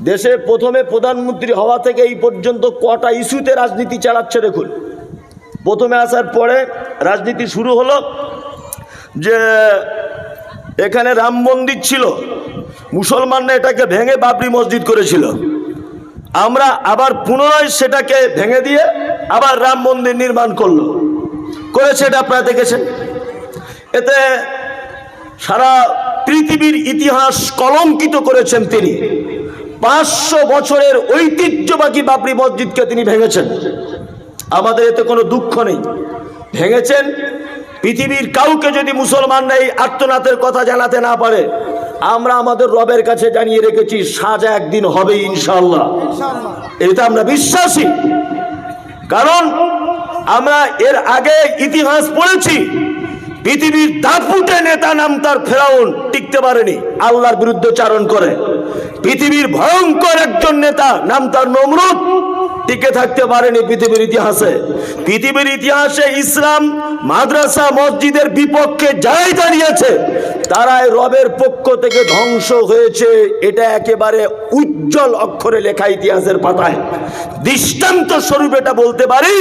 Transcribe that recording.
দেশে প্রথমে প্রধানমন্ত্রী হওয়া থেকে এই পর্যন্ত কটা ইস্যুতে রাজনীতি চালাচ্ছে দেখুন। প্রথমে আসার পরে রাজনীতি শুরু হলো যে এখানে রাম মন্দির ছিল, মুসলমানরা এটাকে ভেঙে বাবরি মসজিদ করেছিল। আমরা আবার পুনরায় সেটাকে ভেঙে দিয়ে আবার রাম মন্দির নির্মাণ করল। করেছে এটা আপনারা দেখেছেন? এতে সারা পৃথিবীর ইতিহাস কলঙ্কিত করেছেন তিনি। পাঁচশো বছরের ঐতিহ্যবাহী বাবরি মসজিদকে তিনি ভেঙেছেন। আমাদের এতে কোনো দুঃখ নেই। ভেঙেছেন পৃথিবীর কাউকে যদি মুসলমানরা এই আত্মনাথের কথা জানাতে না পারে আমরা আমাদের রবের কাছে জানিয়ে রেখেছি সাজা একদিন হবে ইনশাল্লাহ এটা আমরা বিশ্বাসী। কারণ আমরা এর আগে ইতিহাস পড়েছি পৃথিবীর দাপুটে নেতা নাম তার ফেরাউন টিকতে পারেনি, আল্লাহর বিরুদ্ধে চারণ করে। পৃথিবীর ভয়ঙ্কর একজন নেতা নাম তার নমরুদ টিকে থাকতে পারেনি পৃথিবীর ইতিহাসে। পৃথিবীর ইতিহাসে ইসলাম, মাদ্রাসা, মসজিদের বিপক্ষে যাই দাঁড়িয়েছে, তারাই রবের পক্ষ থেকে ধ্বংস হয়েছে, এটা একেবারে উজ্জ্বল অক্ষরে লেখা ইতিহাসের পাতায়। দৃষ্টান্ত স্বরূপ এটা বলতে পারি